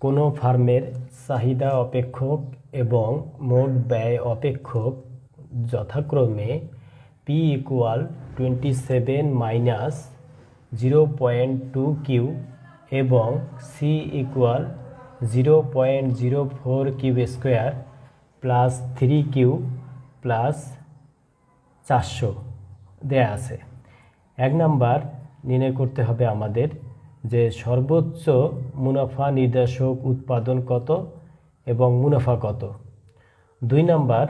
কোনো ফার্মের চাহিদা অপেক্ষক এবং মোট ব্যয় অপেক্ষক যথাক্রমে P equal twenty seven minus zero point two Q এবং C equal zero point zero four Q square plus three Q plus চারশো। দেয়া আছে। এক নাম্বার নির্ণয় করতে হবে আমাদের যে সর্বোচ্চ মুনাফা নির্দেশক উৎপাদন কত এবং মুনাফা কত? দুই নাম্বার,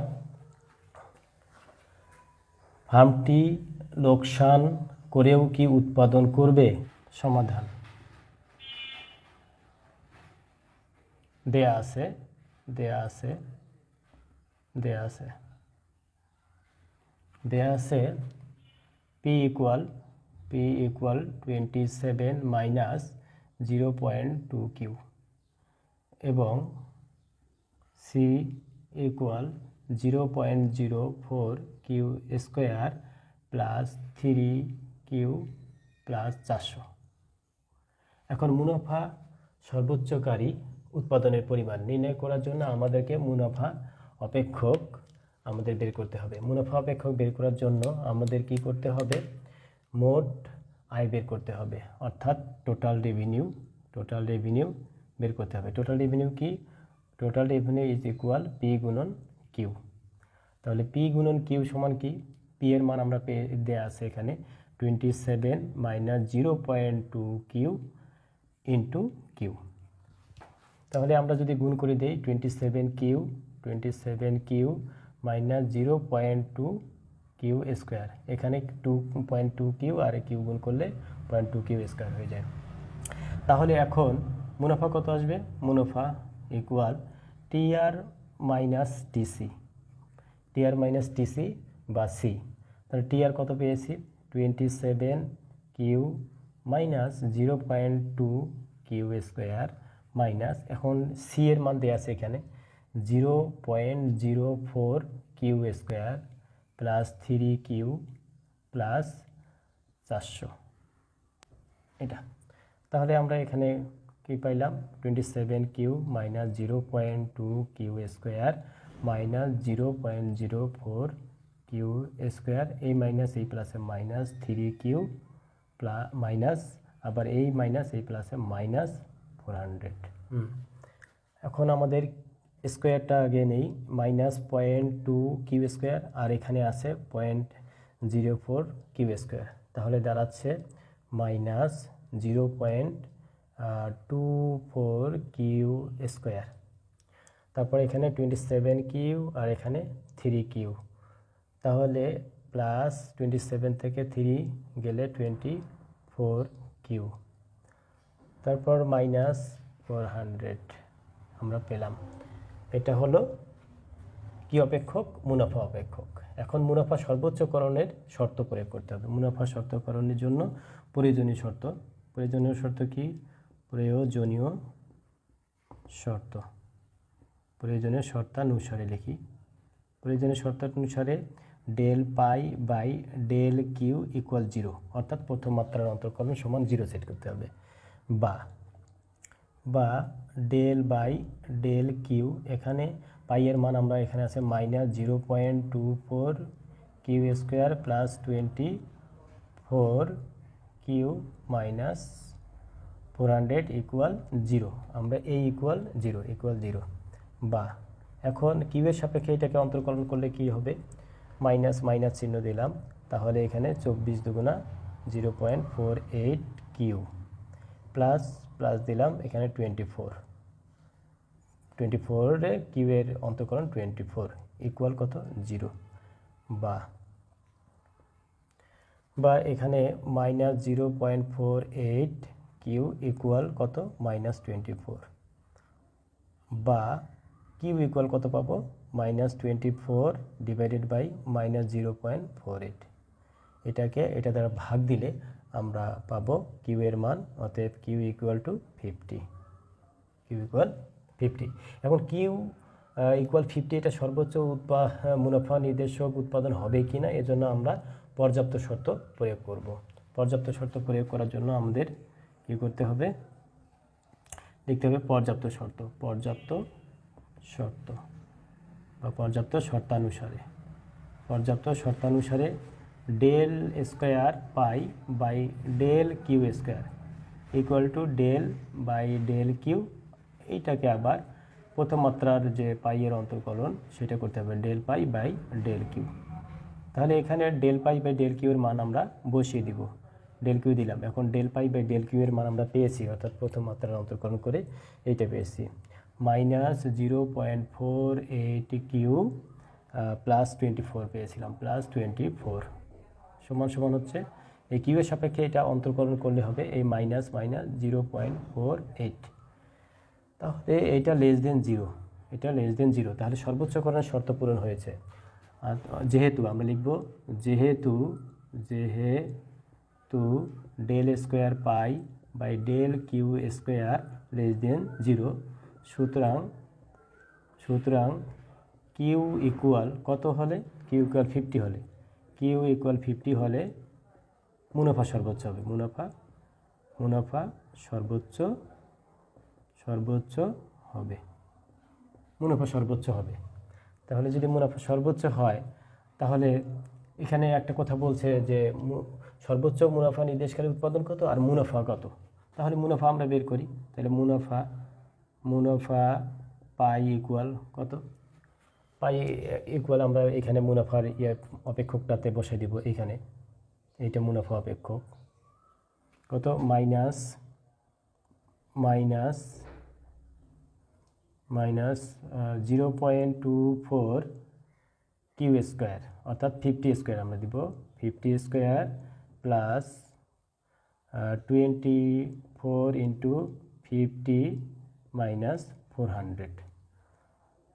ফার্মটি লোকসান করেও কি উৎপাদন করবে? সমাধান। দেয়া আছে দেয়া আছে দেয়া আছে। দেয়া আছে P equal P equal twenty seven minus zero point two Q এবং C equal zero point zero four Q square plus three Q plus চারশো। এখন মুনাফা সর্বোচ্চকারী উৎপাদনের পরিমাণ নির্ণয় করার জন্য আমাদেরকে মুনাফা অপেক্ষক আমাদের বের করতে হবে। মুনাফা অপেক্ষক বের করার জন্য আমাদের কি করতে হবে? মোট আয় বের করতে হবে। অর্থাৎ টোটাল রেভিনিউ টোটাল রেভিনিউ বের করতে হবে। টোটাল রেভিনিউ কি? Total revenue is equal P গুণন কিউ তাহলে পি গুণন কিউ সমান কি? পি এর মান আমরা পেয়ে দেওয়া আছে এখানে twenty seven minus zero point two Q into Q তাহলে আমরা যদি গুণ করে দিই twenty seven Q twenty seven Q minus zero point two Q square. এখানে টু পয়েন্ট টু কিউ আর কিউ গুণ করলে পয়েন্ট টু কিউ স্কোয়ার হয়ে যায়। তাহলে এখন মুনাফা কত আসবে? মুনাফা equal TR minus TC TR minus TC বা সি তাহলে টিআর কত পেয়েছি? Twenty seven Q minus zero point two Q square minus এখন সি এর মান দেওয়া আছে এখানে। Zero point zero four Q square plus three Q plus চারশো। এটা। তাহলে আমরা এখানে কি পাইলাম? Twenty seven Q minus zero point two Q square minus zero point zero four Q square. এই মাইনাস এই প্লাসে minus three Q plus, minus, আবার এই মাইনাস, এই প্লাসে মাইনাস ফোর হান্ড্রেড এখন আমাদের স্কোয়ারটা আগে নেই minus point two Q square, আর এখানে আছে point zero four Q square. তাহলে দাঁড়াচ্ছে minus zero point two four Q square. তারপর এখানে টোয়েন্টি সেভেন কিউ আর এখানে থ্রি কিউ। তাহলে প্লাস টোয়েন্টি সেভেন থেকে থ্রি গেলে টোয়েন্টি ফোর কিউ। তারপর মাইনাস ফোর হান্ড্রেড আমরা পেলাম। এটা হলো কি অপেক্ষক? মুনাফা অপেক্ষক। এখন মুনাফা সর্বোচ্চকরণের শর্ত প্রয়োগ করতে হবে। মুনাফা শর্তকরণের জন্য প্রয়োজনীয় শর্ত। প্রয়োজনীয় শর্ত কি? প্রয়োজনীয় শর্ত। প্রয়োজনীয় শর্তানুসারে লিখি। প্রয়োজনীয় শর্তানুসারে del pi by del Q equal zero. অর্থাৎ প্রথম মাত্রার অন্তর্কলন সমান জিরো সেট করতে হবে। বা বা ডেল বাই ডেল কিউ এখানে পাইয়ের মান আমরা এখানে আছে minus zero point two four Q square plus twenty four Q minus four hundred equal zero আমরা এই ইকুয়াল জিরো ইকুয়াল জিরো বা এখন কিউয়ের সাপেক্ষে এটাকে অন্তর্কলন করলে কি হবে? মাইনাস মাইনাস চিহ্ন দিলাম, তাহলে এখানে চব্বিশ দুগুণা zero point four eight Q plus plus দিলাম, এখানে টোয়েন্টি ফোর টোয়েন্টি ফোরে কিউয়ের অন্তকরণ টোয়েন্টি ফোর ইকুয়াল কত? জিরো বা বা এখানে minus zero point four eight Q equal কত? মাইনাস টোয়েন্টি ফোর বা, কিউ ইকুয়াল কত পাবো? Minus twenty four divided by minus zero point four eight এটাকে, এটা দ্বারা ভাগ দিলে আমরা পাবো কিউ এর মান, অতএব Q equal to fifty Q equal fifty এখন কিউ ইকুয়াল ফিফটি এটা সর্বোচ্চ উৎপা, মুনাফা নির্দেশক উৎপাদন হবে কি না এজন্য আমরা পর্যাপ্ত শর্ত প্রয়োগ করব। পর্যাপ্ত শর্ত প্রয়োগ করার জন্য আমাদের কী করতে হবে। লিখতে হবে পর্যাপ্ত শর্ত পর্যাপ্ত শর্ত বা পর্যাপ্ত শর্তানুসারে। পর্যাপ্ত শর্তানুসারে del square pi by del Q square equal to del by del Q এইটাকে আবার প্রথম মাত্রার যে পাইয়ের অন্তর্কলন, সেটা করতে হবে del pi by del Q তাহলে এখানে del pi by del Q এর মান আমরা বসিয়ে দিব। ডেল কিউ দিলাম। এখন del pi by del Q এর মান আমরা পেয়েছি, অর্থাৎ প্রথম মাত্রার অন্তর্কলন করে এইটা পেয়েছি। Minus zero point four eight Q plus twenty four পেয়েছিলাম প্লাস টোয়েন্টি ফোর সমান সমান হচ্ছে। এই কিউ এর সাপেক্ষে এটা অন্তর্কলন করলে হবে এই minus minus zero point four eight তাহলে এটা লেস দেন জিরো এটা লেস দেন জিরো তাহলে সর্বোচ্চকরণের শর্ত পূরণ হয়েছে। আর যেহেতু আমরা লিখব যেহেতু যেহেতু del square pi by del Q square less than zero সুতরাং সুতরাং কিউ ইকুয়াল কত হলে? কিউ ইকুয়াল ফিফটি হলে। কিউ ইকুয়াল ফিফটি হলে মুনাফা সর্বোচ্চ হবে। মুনাফা মুনাফা সর্বোচ্চ সর্বোচ্চ হবে। মুনাফা সর্বোচ্চ হবে। তাহলে যদি মুনাফা সর্বোচ্চ হয়, তাহলে এখানে একটা কথা বলছে যে সর্বোচ্চ মুনাফা নির্দেশকারী উৎপাদন কত আর মুনাফা কত? তাহলে মুনাফা আমরা বের করি। তাহলে মুনাফা মুনাফা পাই ইকুয়াল কত? পাই ইকুয়াল আমরা এখানে মুনাফার ইয়ে অপেক্ষকটাতে বসে দিব এখানে এইটা মুনাফা অপেক্ষক। কত? Minus minus minus zero point two four Q square. অর্থাৎ ফিফটি স্কোয়ার আমরা দিব। Fifty square plus twenty four into fifty minus four hundred.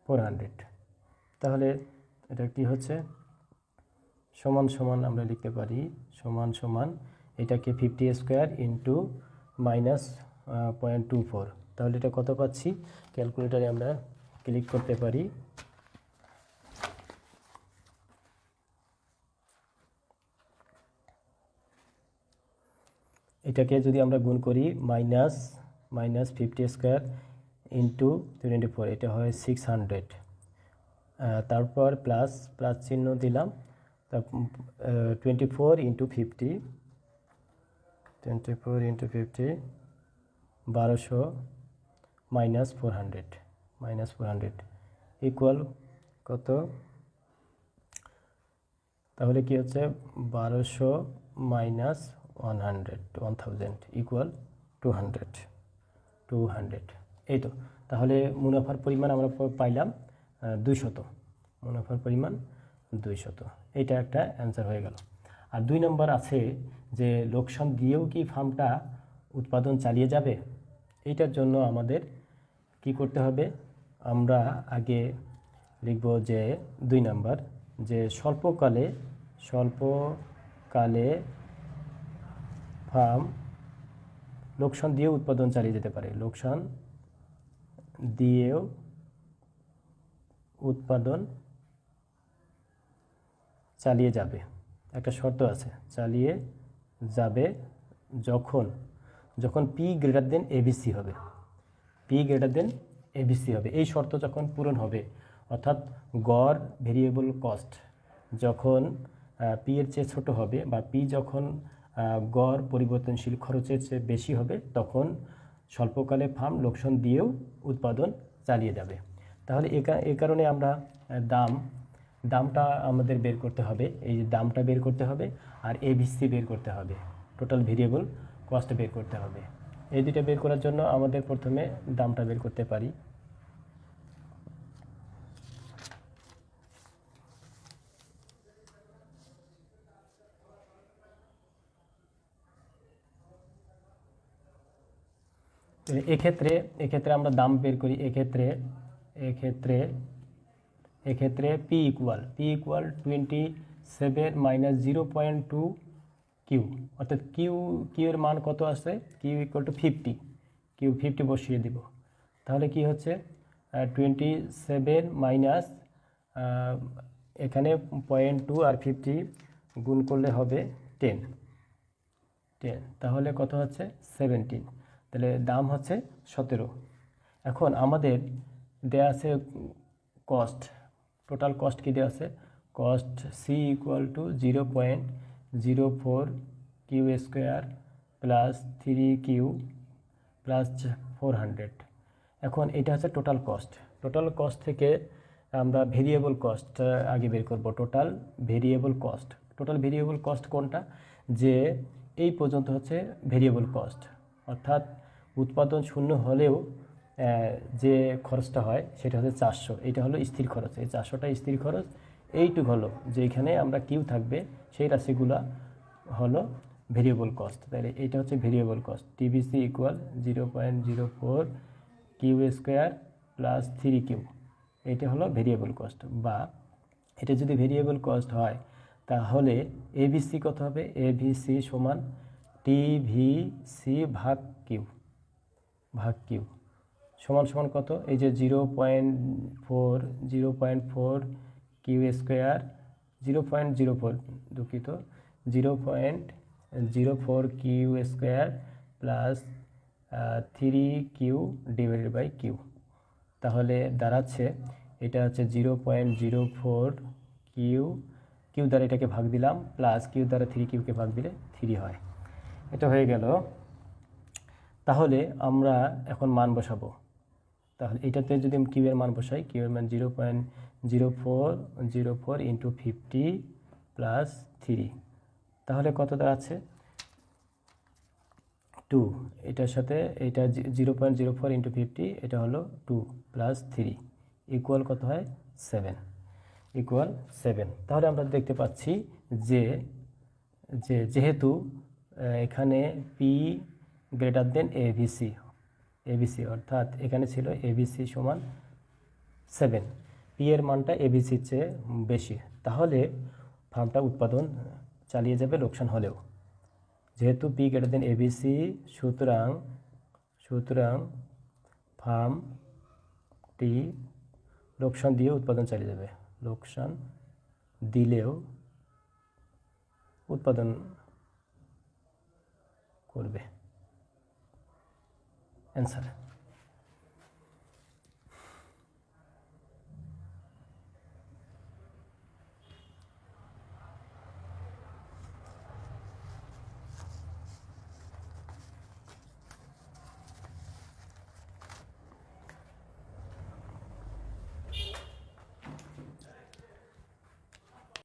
Four hundred. তাহলে এটা কি হচ্ছে? সমান সমান আমরা লিখতে পারি, সমান সমান এটাকে fifty square into minus point two four তাহলে এটা কত পাচ্ছি? ক্যালকুলেটারে আমরা ক্লিক করতে পারি। এটাকে যদি আমরা গুণ করি minus minus fifty square into twenty four এটা হয় সিক্স হান্ড্রেড তারপর প্লাস প্লাস চিহ্ন দিলাম। Twenty four into fifty twenty four into fifty বারোশো minus four hundred minus four hundred equal কত? তাহলে কি হচ্ছে? বারোশো minus one hundred one thousand equal two hundred two hundred এই তো। তাহলে মুনাফার পরিমাণ আমরা প- পাইলাম দুইশত। মুনাফার পরিমাণ দুইশত। এইটা একটা অ্যান্সার হয়ে গেল। আর দুই নম্বর আছে যে, লোকসান দিয়েও কি ফার্মটা উৎপাদন চালিয়ে যাবে? এইটার জন্য আমাদের কি করতে হবে? আমরা আগে লিখব যে, দুই নাম্বার যে, স্বল্পকালে স্বল্পকালে ফার্ম লোকসান দিয়েও উৎপাদন চালিয়ে যেতে পারে। লোকসান দিয়েও উৎপাদন চালিয়ে যাবে। একটা শর্ত আছে, চালিয়ে যাবে যখন যখন পি গ্রেটার দেন এবিসি হবে। পি গ্রেটার দেন এবিসি হবে। এই শর্ত যখন পূরণ হবে, অর্থাৎ গড় ভেরিয়েবল কস্ট যখন পি এর চেয়ে ছোট হবে বা পি যখন গড় পরিবর্তনশীল খরচের চেয়ে বেশি হবে, তখন স্বল্পকালে ফার্ম লোকসান দিয়েও উৎপাদন চালিয়ে যাবে। তাহলে এ কারণে আমরা দাম, দামটা আমাদের বের করতে হবে। এই যে দামটা বের করতে হবে আর এবিসি বের করতে হবে। টোটাল ভেরিয়েবল কস্ট বের করতে হবে। এই দুইটা বের করার জন্য আমাদের প্রথমে দামটা বের করতে পারি। এক্ষেত্রে এক্ষেত্রে আমরা দাম বের করি। এক্ষেত্রে এক্ষেত্রে এক্ষেত্রে P equal P equal twenty seven minus zero point two Q অর্থাৎ কিউ কিউ মান কত আছে? Q equal to fifty Q fifty বসিয়ে দিব। তাহলে কি হচ্ছে? টোয়েন্টি সেভেন মাইনাস এখানে পয়েন্ট টু আর ফিফটি গুণ করলে হবে টেন টেন তাহলে কত হচ্ছে? সেভেন্টিন তাহলে দাম হচ্ছে সতেরো। এখন আমাদের দেয়া আছে কস্ট টোটাল কস্ট কী দেওয়া আছে? Cost C equal to zero point zero four Q square plus three Q plus four hundred এখন এটা হচ্ছে টোটাল কস্ট টোটাল কস্ট থেকে আমরা ভেরিয়েবল কস্ট আগে বের করব। Total variable cost total variable cost কোনটা? যে এই পর্যন্ত হচ্ছে ভেরিয়েবল কস্ট অর্থাৎ উৎপাদন শূন্য হলেও যে খরচটা হয় সেটা হচ্ছে চারশো। এটা হলো স্থির খরচ। এই চারশোটা স্থির খরচ, এইটুক হলো যে এখানে আমরা কিউ থাকবে, সেই রাশিগুলা হলো ভেরিয়েবল কস্ট তাহলে এটা হচ্ছে variable cost TVC equal zero point zero four Q square plus three Q. এটা হলো ভেরিয়েবল কস্ট বা এটা যদি ভেরিয়েবল কস্ট হয়, তাহলে এভিসি কত হবে? এভিসি সমান টিভিসি ভাগ কিউ। ভাগ কিউ। সমান সমান কত? এই যে zero point four, zero point four Q square, zero point zero four, দুঃখিত। Zero point zero four Q square plus three Q divided by Q. তাহলে দাঁড়াচ্ছে, এটা হচ্ছে zero point zero four Q Q দ্বারা এটাকে ভাগ দিলাম, প্লাস কিউ দ্বারা থ্রি কিউকে ভাগ দিলে থ্রি হয়। এটা হয়ে গেল। তাহলে আমরা এখন মান বসাবো। তাহলে এটাতে যদি আমি কিউ এর মান বসাই, কিউ এর মান zero point zero four zero four into fifty plus three. তাহলে কত দাঁড়াচ্ছে টু। এটার সাথে এটা zero point zero four into fifty, এটা হলো টু প্লাস থ্রি। ইকুয়াল কত হয়? সেভেন। Equal seven. তাহলে আমরা দেখতে পাচ্ছি যে যে যেহেতু এখানে P greater than AVC ABC অর্থাৎ এখানে ছিল এবিসি সমান সেভেন পি এর মানটা এবিসির চেয়ে বেশি। তাহলে ফার্মটা উৎপাদন চালিয়ে যাবে লোকসান হলেও। যেহেতু পি গ্রেটার দেন এবিসি সুতরাং সুতরাং ফার্মটি লোকসান দিয়ে উৎপাদন চালিয়ে যাবে। লোকসান দিলেও উৎপাদন করবে। অ্যান্সার